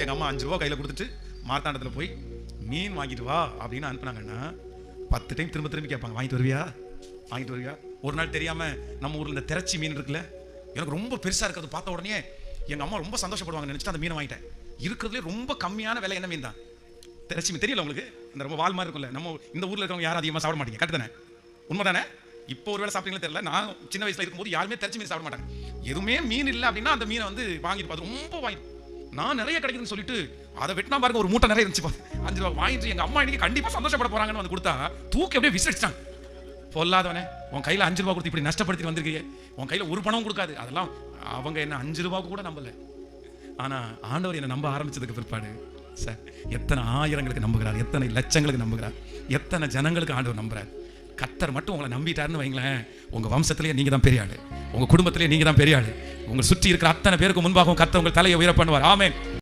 எங்க அம்மா அஞ்சு ரூபா கையில கொடுத்துட்டு மார்த்தாண்டத்துல போய் மீன் வாங்கிட்டு வா அப்படின்னு அனுப்புனாங்கன்னா பத்து டைம் திரும்ப திரும்பி கேட்பாங்க வாங்கிட்டு வருவியா? வாங்கிட்டு வருவியா? ஒரு நாள் தெரியாம நம்ம ஊர்ல இந்த திரச்சி மீன் இருக்குல்ல எனக்கு ரொம்ப பெருசா இருக்கிறது பார்த்த உடனே எங்க அம்மா ரொம்ப சந்தோஷப்படுவாங்க நினைச்சிட்டு அந்த மீனை வாங்கிட்டேன். இருக்கிறதுலே ரொம்ப கம்மியான விலை என்ன மீன் தான்? திரச்சி மீன் தெரியல உங்களுக்கு? அந்த ரொம்ப வால் மாதிரி இருக்கும்ல நம்ம இந்த ஊர்ல இருக்கவங்க யாரும் அதிகமா சாப்பிட மாட்டீங்க கரெக்ட் தானே? உண்மைதானே? இப்போ ஒரு வேலை சாப்பிட்டீங்களே தெரியல நான் சின்ன வயசுல இருக்கும்போது யாருமே திரச்சி மீன் சாப்பிட மாட்டாங்க. எதுவுமே மீன் இல்லை அப்படின்னா அந்த மீனை வந்து வாங்கிட்டு பார்த்து ரொம்ப வாங்கி நான் நிறைய கிடைக்குதுன்னு சொல்லிட்டு அதை வெட்டினா பாருங்க ஒரு மூட்டை நிறைய இருந்துச்சு அஞ்சு ரூபா வாங்கிட்டு எங்க அம்மா இன்னைக்கு கண்டிப்பா சந்தோஷப்பட போறாங்கன்னு வந்து கொடுத்தா தூக்கி அப்படியே விசிரிச்சிட்டாங்க. பொல்லாதவனே உன் கையில அஞ்சு ரூபா கொடுத்து இப்படி நஷ்டப்படுத்தி வந்திருக்கியே. உன் கையில ஒரு பணம் கொடுக்காது. அதெல்லாம் அவங்க என்ன அஞ்சு ரூபாவுக்கு கூட நம்பல. ஆனா ஆண்டவர் என்ன நம்ப ஆரம்பிச்சதுக்கு பிற்பாடு சார் எத்தனை ஆயிரங்களுக்கு நம்புகிறார் எத்தனை லட்சங்களுக்கு நம்புகிறார் எத்தனை ஜனங்களுக்கு ஆண்டவர் நம்புறார். கத்தர் மட்டும் உங்களை நம்பிட்டாருன்னு வைங்களேன் உங்க வம்சத்திலேயே நீங்க தான் பெரிய ஆளு. உங்க குடும்பத்திலே நீங்க தான் பெரிய ஆள். உங்க சுற்றி இருக்கிற அத்தனை பேருக்கு முன்பாகவும் கத்த உங்கள் தலையை உயர பண்ணுவார். ஆமென்.